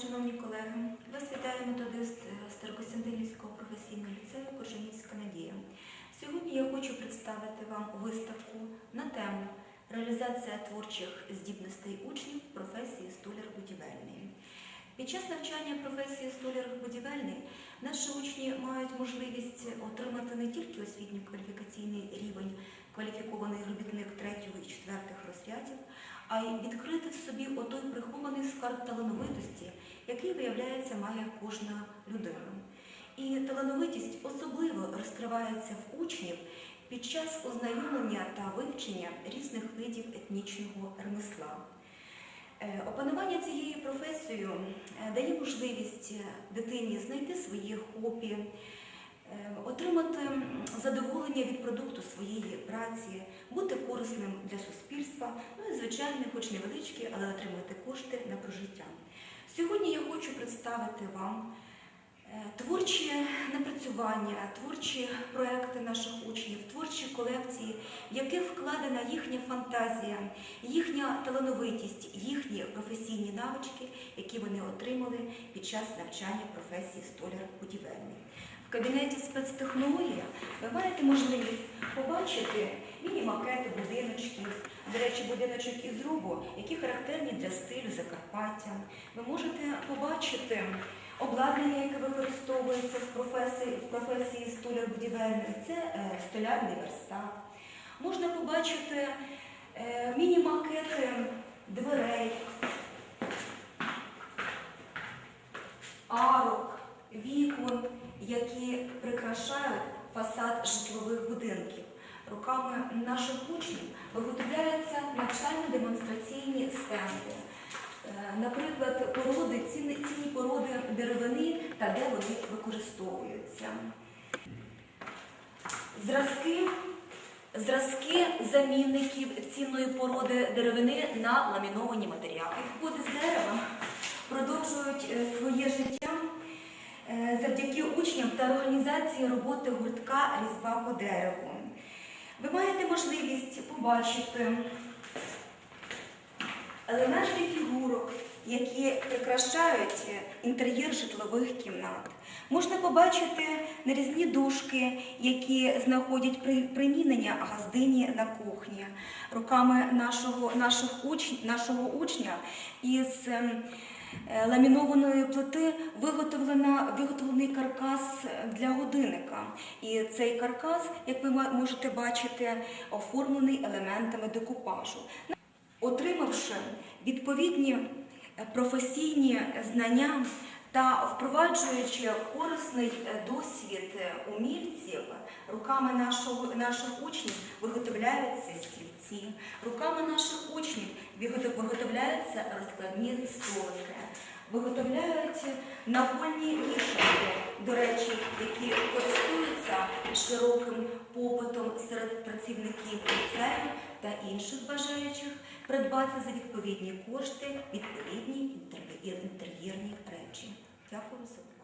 шановні колеги. Вас вітає методист Старокостянтинівського професійного ліцею Корженівська Надія. Сьогодні я хочу представити вам виставку на тему Реалізація творчих здібностей учнів професії столяр будівельний. Під час навчання професії столяр будівельний наші учні мають можливість отримати не тільки освітньо-кваліфікаційний рівень кваліфікований робітник 3 і 4 розрядів, а й відкрити в собі отой прихований скарб талановитості, який, виявляється, має кожна людина. І талановитість особливо розкривається в учнів під час ознайомлення та вивчення різних видів етнічного ремесла. Е, Опанування цією професією е, дає можливість дитині знайти свої хобі, е, отримати задоволення від продукту своєї праці, бути корисним для суспільства, ну і звичайно, хоч невеличкі, але отримати кошти на прожиття. Сьогодні я хочу представити вам е, творчі напрацювання, творчі проекти наших учнів, творчі колекції, в яких вкладена їхня фантазія, їхня талановитість, їхні професійні навички, які вони отримали під час навчання професії столяр будівельний. В кабінеті спецтехнології ви маєте можливість побачити міні-макети речі, будиночок із зрубу, які характерні для стилю Закарпаття. Ви можете побачити обладнання, яке використовується в професії, в професії столяр будівельний. Це е, столярний верстат. Можна побачити е, міні-макети дверей, арок, вікон, які прикрашають фасад житлових будинків. Руками наших учнів виготовляються навчально-демонстраційні стенди. Е, Наприклад, породи, цінні, цінні породи деревини та де вони використовуються. Зразки, зразки замінників цінної породи деревини на ламіновані матеріали. Відходи з дерева продовжують е, своє життя е, завдяки учням та організації роботи гуртка різьба по дереву. Ви маєте можливість побачити елементи фігурок, які прикрашають інтер'єр житлових кімнат. Можна побачити нарізні дужки, які знаходять примінення газдині на кухні. Руками нашого, наших уч, нашого учня із ем, е, ламінованої плити виготовлена, виготовлений каркас для годинника. І цей каркас, як ви можете бачити, оформлений елементами декупажу. Отримавши відповідні е, професійні знання та впроваджуючи корисний е, досвід е, умільців, руками нашого, наших учнів виготовляються стільці, руками наших учнів виготовляються розкладні столики, виготовляють напольні вішалки, до речі, які користуються широким попитом серед працівників ліцею та інших бажаючих придбати за відповідні кошти відповідні. Дякую за.